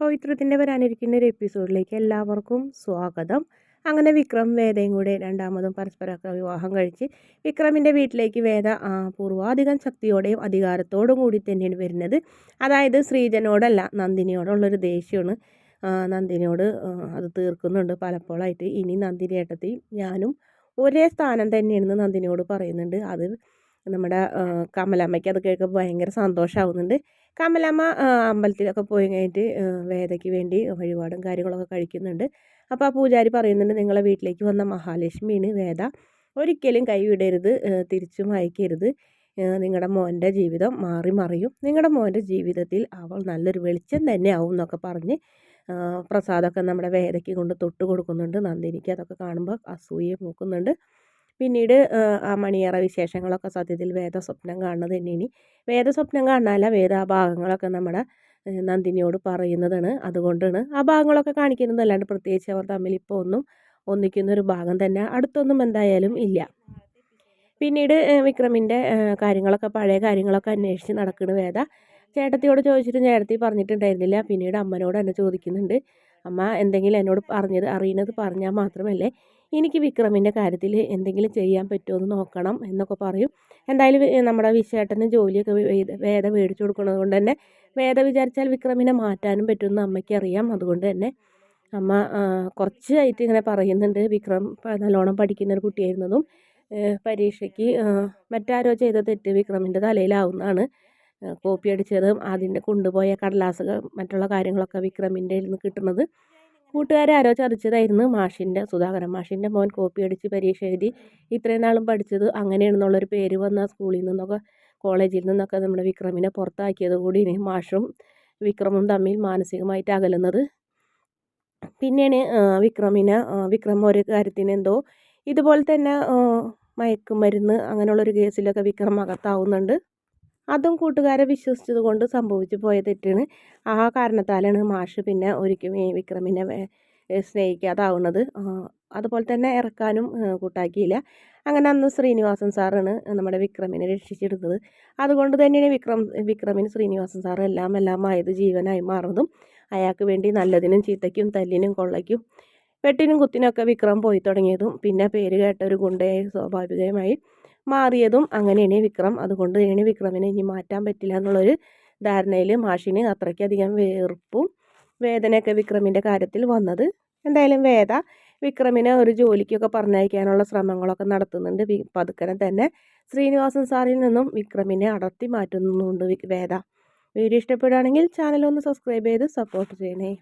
പവിത്രത്തിന്റെ വരാനിരിക്കുന്ന ഒരു എപ്പിസോഡിലേക്ക് എല്ലാവർക്കും സ്വാഗതം. അങ്ങനെ വിക്രം വേദയും കൂടെ രണ്ടാമതും പരസ്പരമൊക്കെ വിവാഹം കഴിച്ച് വിക്രമിന്റെ വീട്ടിലേക്ക് വേദ പൂർവാധികം ശക്തിയോടെയും അധികാരത്തോടും കൂടി തന്നെയാണ് വരുന്നത്. അതായത് ശ്രീജനോടല്ല നന്ദിനിയോടുള്ളൊരു ദേഷ്യമാണ്. നന്ദിനിയോട് അത് തീർക്കുന്നുണ്ട് പലപ്പോഴായിട്ട്. ഇനി നന്ദിനി ഏട്ടത്തി ഞാനും ഒരേ സ്ഥാനം തന്നെയാണെന്ന് നന്ദിനിയോട് പറയുന്നുണ്ട്. അത് നമ്മുടെ കമലാമ്മയ്ക്ക് അത് കേൾക്കുമ്പോൾ ഭയങ്കര സന്തോഷമാവുന്നുണ്ട് കമലമ്മ അമ്പലത്തിലൊക്കെ പോയി കഴിഞ്ഞിട്ട് വേദയ്ക്ക് വേണ്ടി വഴിപാടും കാര്യങ്ങളൊക്കെ കഴിക്കുന്നുണ്ട്. അപ്പോൾ ആ പൂജാരി പറയുന്നുണ്ട് നിങ്ങളെ വീട്ടിലേക്ക് വന്ന മഹാലക്ഷ്മിയാണ് വേദ. ഒരിക്കലും കൈവിടരുത് തിരിച്ചും അയക്കരുത്. നിങ്ങളുടെ മോന്റെ ജീവിതം മാറി മറിയും. നിങ്ങളുടെ മോന്റെ ജീവിതത്തിൽ അവൾ നല്ലൊരു വെളിച്ചം തന്നെ ആവും എന്നൊക്കെ പറഞ്ഞ് പ്രസാദമൊക്കെ നമ്മുടെ വേദയ്ക്ക് കൊണ്ട് തൊട്ട് കൊടുക്കുന്നുണ്ട്. നന്ദിനിക്ക് അതൊക്കെ കാണുമ്പോൾ അസൂയെ മൂക്കുന്നുണ്ട്. പിന്നീട് ആ മണിയറ വിശേഷങ്ങളൊക്കെ സത്യത്തിൽ വേദസ്വപ്നം കാണുന്നത് തന്നെയാണ്. വേദസ്വപ്നം കാണാനല്ല വേദ ആ ഭാഗങ്ങളൊക്കെ നമ്മുടെ നന്ദിനിയോട് പറയുന്നതാണ് അതുകൊണ്ടാണ് ആ ഭാഗങ്ങളൊക്കെ കാണിക്കുന്നത്. അല്ലാണ്ട് പ്രത്യേകിച്ച് അവർ തമ്മിൽ ഇപ്പോൾ ഒന്നും ഒന്നിക്കുന്ന ഒരു ഭാഗം തന്നെ അടുത്തൊന്നും എന്തായാലും ഇല്ല. പിന്നീട് വിക്രമിന്റെ കാര്യങ്ങളൊക്കെ പഴയ കാര്യങ്ങളൊക്കെ അന്വേഷിച്ച് നടക്കുന്ന വേദ. ചേട്ടത്തിയോട് ചോദിച്ചിട്ട് ചേട്ടത്തി പറഞ്ഞിട്ടുണ്ടായിരുന്നില്ല. പിന്നീട് അമ്മനോട് എന്നെ ചോദിക്കുന്നുണ്ട്. അമ്മ എന്തെങ്കിലും എന്നോട് പറഞ്ഞത് അറിയുന്നത് പറഞ്ഞാൽ മാത്രമല്ലേ എനിക്ക് വിക്രമിന്റെ കാര്യത്തിൽ എന്തെങ്കിലും ചെയ്യാൻ പറ്റുമോ എന്ന് നോക്കണം എന്നൊക്കെ പറയും. എന്തായാലും നമ്മുടെ വിശേട്ടന് ജോലിയൊക്കെ വേദ മേടിച്ചു കൊടുക്കുന്നത് കൊണ്ട് തന്നെ വേദ വിചാരിച്ചാൽ വിക്രമിനെ മാറ്റാനും പറ്റുമെന്ന് അമ്മയ്ക്ക് അറിയാം. അതുകൊണ്ട് തന്നെ അമ്മ കുറച്ചായിട്ട് ഇങ്ങനെ പറയുന്നുണ്ട്. വിക്രം നല്ലോണം പഠിക്കുന്ന ഒരു കുട്ടിയായിരുന്നതും പരീക്ഷയ്ക്ക് മറ്റാരോ ചെയ്ത തെറ്റ് വിക്രമിന്റെ തലയിലാവുന്നതാണ്. കോപ്പി അടിച്ചതും അതിന്റെ കൊണ്ടുപോയ കടലാസ് മറ്റുള്ള കാര്യങ്ങളൊക്കെ വിക്രമിന്റെ നിന്ന് കിട്ടുന്നത്. കൂട്ടുകാരെ ആരോ ചതിച്ചതായിരുന്നു മാഷിന്റെ സുധാകരൻ മാഷിന്റെ മോൻ കോപ്പി അടിച്ച് പരീക്ഷ എഴുതി ഇത്രയും നാളും പഠിച്ചത് അങ്ങനെയാണെന്നുള്ളൊരു പേര് വന്ന സ്കൂളിൽ നിന്നൊക്കെ കോളേജിൽ നിന്നൊക്കെ നമ്മുടെ വിക്രമിനെ പുറത്താക്കിയത് കൂടി ഇനി മാഷും വിക്രമും തമ്മിൽ മാനസികമായിട്ട് അകലുന്നത്. പിന്നെയാണ് വിക്രമിനെ വിക്രം ഒരു കാര്യത്തിന് എന്തോ ഇതുപോലെ തന്നെ മയക്കുമരുന്ന് അങ്ങനെയുള്ളൊരു കേസിലൊക്കെ വിക്രം അകത്താവുന്നുണ്ട്. അതും കൂട്ടുകാരെ വിശ്വസിച്ചത് കൊണ്ട് സംഭവിച്ചു പോയ തെറ്റാണ്. ആ കാരണത്താലാണ് മാഷ് പിന്നെ ഒരിക്കലും വിക്രമിനെ സ്നേഹിക്കാതാവുന്നത്. അതുപോലെ തന്നെ ഇറക്കാനും കൂട്ടാക്കിയില്ല. അങ്ങനെ അന്ന് ശ്രീനിവാസൻ സാറാണ് നമ്മുടെ വിക്രമിനെ രക്ഷിച്ചെടുത്തത്. അതുകൊണ്ട് തന്നെയാണ് വിക്രം വിക്രമിന് ശ്രീനിവാസൻ സാർ എല്ലാം എല്ലാം ആയത് ജീവനായി മാറുന്നതും അയാൾക്ക് വേണ്ടി നല്ലതിനും ചീത്തയ്ക്കും തല്ലിനും കൊള്ളയ്ക്കും വെട്ടിനും കുത്തിനൊക്കെ വിക്രം പോയി തുടങ്ങിയതും പിന്നെ പേര് കേട്ട ഒരു ഗുണ്ടയായി സ്വാഭാവികമായി. മാറിയതും അങ്ങനെയാണ് വിക്രം. അതുകൊണ്ട് തന്നെയാണ് വിക്രമിനെ ഇനി മാറ്റാൻ പറ്റില്ല എന്നുള്ളൊരു ധാരണയിൽ മാഷിന് അത്രയ്ക്കധികം വേർപ്പും വേദനയൊക്കെ വിക്രമിന്റെ കാര്യത്തിൽ വന്നത്. എന്തായാലും വേദ വിക്രമിനെ ഒരു ജോലിക്കൊക്കെ പറഞ്ഞയക്കാനുള്ള ശ്രമങ്ങളൊക്കെ നടത്തുന്നുണ്ട്. പതുക്കനെ തന്നെ ശ്രീനിവാസൻ സാറിൽ നിന്നും വിക്രമിനെ അടർത്തി മാറ്റുന്നുണ്ട് വേദ. വീഡിയോ ഇഷ്ടപ്പെടുകയാണെങ്കിൽ ചാനൽ ഒന്ന് സബ്സ്ക്രൈബ് ചെയ്ത് സപ്പോർട്ട് ചെയ്യണേ.